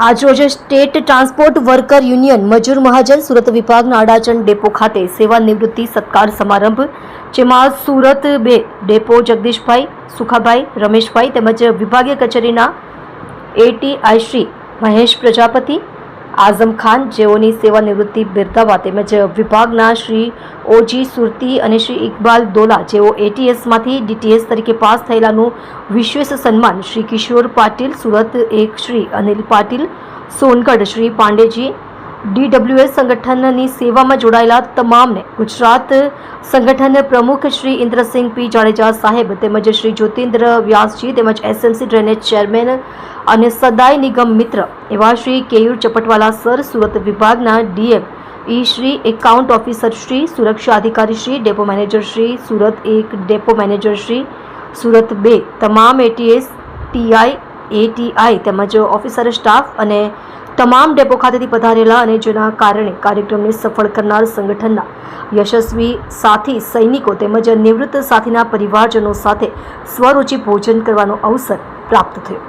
આજરોજ state transport worker union મજૂર મહાજન સુરત વિભાગના અડાચણ ડેપો ખાતે સેવા નિવૃત્તિ સત્કાર સમારંભ, જેમાં સુરત બે ડેપો જગદીશભાઈ, સુખાભાઈ, રમેશભાઈ તેમજ વિભાગીય કચેરીના એટીઆઈ શ્રી મહેશ પ્રજાપતિ આઝમ ખાન, જેઓની સેવા નિવૃત્તિ બિરદાવવા તેમજ વિભાગના શ્રી ઓજી સુરતી અને શ્રી ઇકબાલ દોલા, જેઓ એટીએસમાંથી ડીટીએસ તરીકે પાસ થયેલાનું વિશેષ સન્માન શ્રી કિશોર પાટીલ, સુરત એક શ્રી અનિલ પાટીલ, સોનગઢ શ્રી પાંડેજી ડીડબ્લ્યુએસ સંગઠનની સેવામાં જોડાયેલા તમામને ગુજરાત સંગઠન પ્રમુખ શ્રી ઇન્દ્રસિંહ પી. જાડેજા સાહેબ તેમજ શ્રી જ્યોતિન્દ્ર વ્યાસજી તેમજ એસએમસી ડ્રેનેજ ચેરમેન અને સદાય નિગમ મિત્ર એવા શ્રી કેયુર ચપટવાલા સર, સુરત વિભાગના DM E Shri account officer Shri, સુરક્ષા અધિકારી શ્રી, ડેપો મેનેજર શ્રી, સુરત એક ડેપો મેનેજર શ્રી, સુરત બે, તમામ એટીએસ ટીઆઈ એટીઆઈ તેમજ ઓફિસર સ્ટાફ અને તમામ ડેપો ખાતેથી પધારેલા અને જેના કારણે કાર્યક્રમને સફળ કરનાર સંગઠનના યશસ્વી સાથી, સૈનિકો તેમજ નિવૃત્ત સાથીના પરિવારજનો સાથે સ્વરૂચિ ભોજન કરવાનો અવસર પ્રાપ્ત થયો.